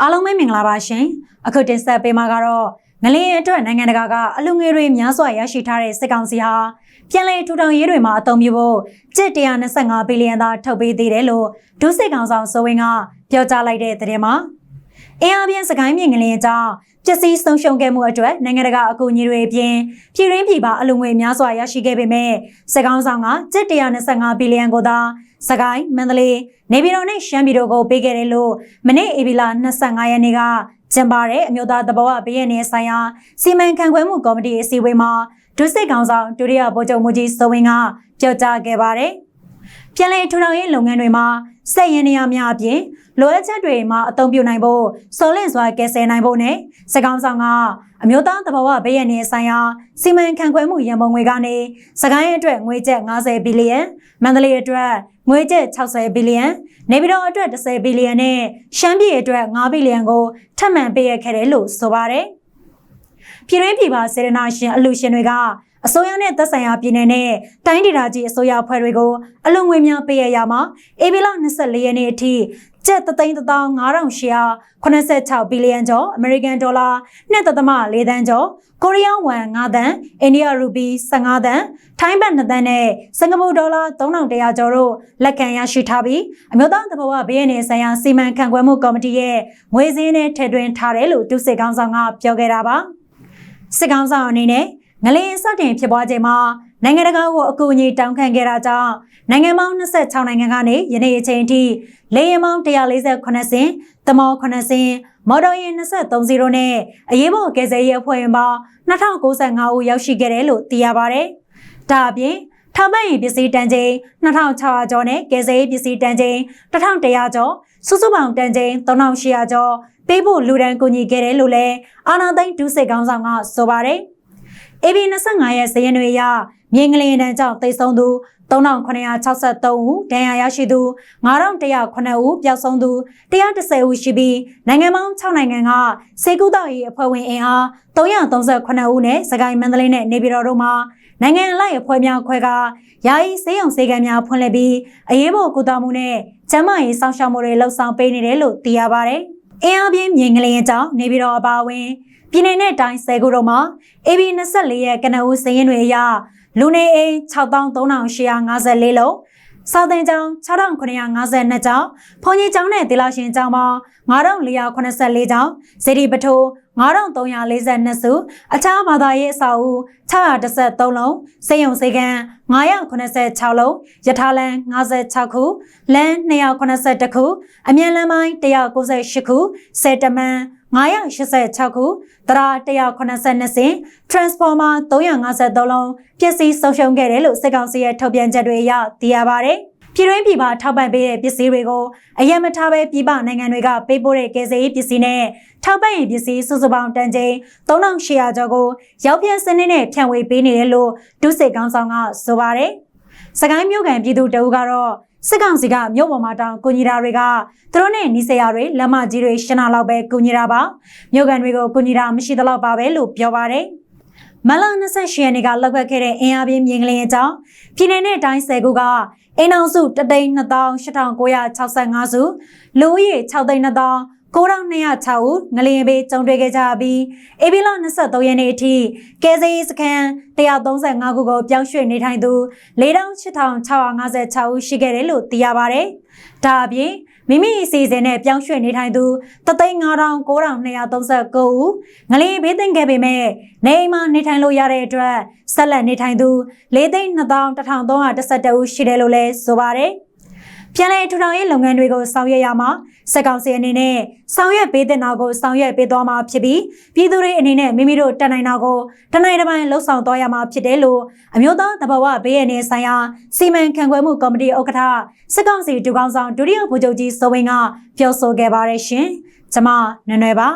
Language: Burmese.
အားလုံးပဲမင်္ဂလာပါရှင်အခုတင်ဆက်ပေးမှာကတော့ငလင်းအတွက်နိုင်ငံတကာကအလူငွေတွေများစွာရရှိထားတဲ့စစ်ကောင်စီဟာပြန်လည်ထူထောင်ရေးတွေမှာအသုံးပြုဖို့ကျပ်125ဘီလီယံသာထုတ်ပေးသေးတယ်လို့ဒုစစ်ကောင်ဆောင်စိုးဝင်းကပြောကြားလိုက်တဲ့သတင်းမှာ အင်အားပြင်းစကိုင်းမြင့်ငလင်းအကြောင်းပျက်စီးဆုံးရှုံးခဲ့မှုအတွက်နိုင်ငံတကာအကူအညီတွေအပြင်ပြည်ရင်းပြည်ပအလူငွေများစွာရရှိခဲ့ပေမဲ့စစ်ကောင်ဆောင်ကကျပ်125ဘီလီယံကိုသာစကိုင်းမန္တလေးနေပြည်တော်နဲ့ရှမ်းပြည်တို့ကိုပေးခဲ့တယ်လို့မနေ့ဧပြီလ25ရက်နေ့ကကျင်းပတဲ့အမျိုးသားသဘောဝဘေးရန်နယ်ဆိုင်ရာစီမံခန့်ခွဲမှုကော်မတီအစည်းအဝေးမှာဒုစစ်ကောင်ဆောင်ဒုတိယဗိုလ်ချုပ်မှုကြီးစိုးဝင်းကပြောကြားခဲ့ပါတယ်။ပြည်내ထူထောင်ရေးလုပ်ငန်းတွေမှာစက်ရင်းနေရာများအပြင် လိုအပ်ချက်တွေမှာအသုံးပြုနိုင်ဖို့စောလင့်စွာကယ်ဆယ်နိုင်ဖို့နဲ့စကောင်ဆောင်ကအမျိုးသားသဘာဝဘေးရန်နယ်ဆိုင်ရာစီမံခန့်ခွဲမှုရန်ပုံငွေကနေစကိုင်းအတွက်ငွေကျပ်90ဘီလီယံမန္တလေးအတွက်ငွေကျပ်60ဘီလီယံနေပြည်တော်အတွက်10ဘီလီယံနဲ့ရှမ်းပြည်အတွက်5ဘီလီယံကိုထပ်မံပေးရခဲ့တယ်လို့ဆိုပါတယ်ပြည်ရင်းပြည်ပါစေရနာရှင်အလူရှင်တွေက အစိုးရနဲ့သက်ဆိုင်ရာပြည်နယ်နဲ့တိုင်းဒေသကြီးအစိုးရအဖွဲ့တွေကိုအလုံငွေများပေးရရမှာဧပြီလ24ရက်နေ့အထိကျပ်3,5886ဘီလီယံကျော်အမေရိကန်ဒေါ်လာ2.4သန်းကျော်ကိုရီးယားဝမ်9သန်းအိန္ဒိယရူပီ15သန်းထိုင်းဘတ်2သန်းနဲ့စင်ကာပူဒေါ်လာ3100ကျော်တို့လက်ခံရရှိထားပြီးအမျိုးသားသဘောဝဘေးရန်ဆိုင်ရာစီမံခန့်ခွဲမှုကော်မတီရဲ့ငွေစည်းနဲ့ထည့်သွင်းထားတယ်လို့ဒုစစ်ကောင်းဆောင်ကပြောခဲ့တာပါစစ်ကောင်းဆောင်အနေနဲ့ ငလင်းစတင်ဖြစ်ပွားချိန်မှာနိုင်ငံတကာကိုအကူအညီတောင်းခံခဲ့တာကြောင့်နိုင်ငံပေါင်း26နိုင်ငံကနေယနေ့အချိန်ထိလေယာဉ်ပေါင်း148စင်း၊တမော9စင်း၊မော်တော်ယာဉ်23စီးတို့နဲ့အရေးပေါ်ကယ်ဆယ်ရေးအဖွဲ့ဝင်ပေါင်း2095ဦးရောက်ရှိခဲ့တယ်လို့သိရပါဗျ။ဒါအပြင်ထောက်ပံ့ရေးပစ္စည်းတန်ချိန်2600ကျော်နဲ့ကယ်ဆယ်ရေးပစ္စည်းတန်ချိန်1100ကျော်စုစုပေါင်းတန်ချိန်3800ကျော်ပေးဖို့လူဒန်းကူညီခဲ့တယ်လို့လည်းအာနာသိန်းဒုစိတ်ကောင်းဆောင်ကဆိုပါတယ်။ AB 25ရဲ့ဇယင်းတွေအရမြေငလင်တန်းကြောင့်တိတ်ဆုံးသူ3963ဦးဒဏ်ရာရရှိသူ9109ဦးပျောက်ဆုံးသူ130ဦးရှိပြီးနိုင်ငံပေါင်း6နိုင်ငံကစေကူတောက်ရေးအဖွဲ့ဝင်အင်အား338ဦးနဲ့စကိုင်းမန္တလေးနဲ့နေပြည်တော်တို့မှာနိုင်ငံအလိုက်အဖွဲ့များခွဲကယာယီစေယုံစေကံများဖွင့်လှစ်ပြီးအရေးပေါ်ကုသမှုနဲ့ကျန်းမာရေးစောင့်ရှောက်မှုတွေလှုပ်ဆောင်ပေးနေတယ်လို့သိရပါတယ်။အင်အားပြင်းမြေငလင်အကြောင်းနေပြည်တော်အပါအဝင် ပြည်내နဲ့တိုင်း10ခုတို့မှာ AB 24ရဲ့ကနဦးစည်ရင်းတွေအရလူနေအိမ်6354လုံးစာသင်ကျောင်း6952ကျောင်းဖုန်ကြီးကျောင်းနဲ့ဒေလာရှင်ကျောင်းပေါင်း9484ကျောင်းစေတီပထိုး 9342စုအခြားဘာသာရေးအဆောက်အဦ613လုံးစေယုံစေကံ986လုံးယထာလန်56ခုလမ်း282ခုအမြန်လမ်းပိုင်း198ခုစေတမန်986ခုတရာ182စင် transformer 353လုံးပျက်စီးဆုံးရှုံးခဲ့တယ်လို့စစ်ကောင်စီရဲ့ထုတ်ပြန်ချက်တွေအရသိရပါဗျ။ ပြည်တွင်းပြည်ပထောက်ပံ့ပေးတဲ့ပစ္စည်းတွေကိုအယံမထားပဲပြည်ပနိုင်ငံတွေကပေးပို့တဲ့ကယ်ဆယ်ရေးပစ္စည်းနဲ့ထောက်ပံ့ရေးပစ္စည်းစုစုပေါင်းတန်ချိန်3800ကျော်ကိုရောက်ပြန်စနစ်နဲ့ဖြန့်ဝေပေးနေတယ်လို့ဒုစစ်ကောင်ဆောင်ကဆိုပါတယ်။စကိုင်းမြို့ကန်ပြည်သူတအုပ်ကတော့စစ်ကောင်စီကမြို့ပေါ်မှာတောင်ကူညီတာတွေကသူတို့နဲ့နီးစရာတွေလက်မကြီးတွေရှင်းတာလောက်ပဲကူညီတာပါမြို့ကန်တွေကိုကူညီတာမရှိသလောက်ပါပဲလို့ပြောပါတယ်မလ28ရက်နေ့ကလောက်ခဲ့ခဲ့တဲ့အင်အားပြင်းမြင်းကလေးအကြောင်းပြည်내နဲ့တိုင်း10ခုက အိမ်အောင်စုတသိန်း2965စုလူဦးရေ6သိန်း2000 9206ဦးငလျင်ပေးကြုံတွေ့ခဲ့ကြပြီးဧပြီလ23ရက်နေ့အထိကဲစေးစခန်း135ခုကိုပြောင်းရွှေ့နေထိုင်သူ48,656ဦးရှိခဲ့တယ်လို့သိရပါဗျ။ဒါအပြင် မိမိအစီအစဉ်နဲ့ပြောင်းရွှေ့နေထိုင်သူ3,939ဦးငလျင်ဘေးသင့်ခဲ့ပေမဲ့နေအိမ်မှာနေထိုင်လို့ရတဲ့အတွက်ဆက်လက်နေထိုင်သူ4,2,1312ဦးရှိတယ်လို့လည်းဆိုပါတယ်။ ပြန်လည်ထူထောင်ရေးလုပ်ငန်းတွေကိုဆောင်ရွက်ရမှာစက်ကောင်စီအနေနဲ့ဆောင်ရွက်ပေးတဲ့နောက်ကိုဆောင်ရွက်ပေးသွားမှာဖြစ်ပြီးပြည်သူတွေအနေနဲ့မိမိတို့တန်နိုင်တာကိုတနိုင်တစ်ပိုင်းလှုပ်ဆောင်သွားရမှာဖြစ်တယ်လို့အမျိုးသားသဘာဝဘေးရန်နေဆိုင်ရာစီမံခန့်ခွဲမှုကော်မတီဥက္ကဋ္ဌစက်ကောင်စီဒုကောင်းဆောင်ဒုတိယဗိုလ်ချုပ်ကြီးစိုးဝင်းကပြောဆိုခဲ့ပါတယ်ရှင်။ကျွန်မနွယ်နွယ်ပါ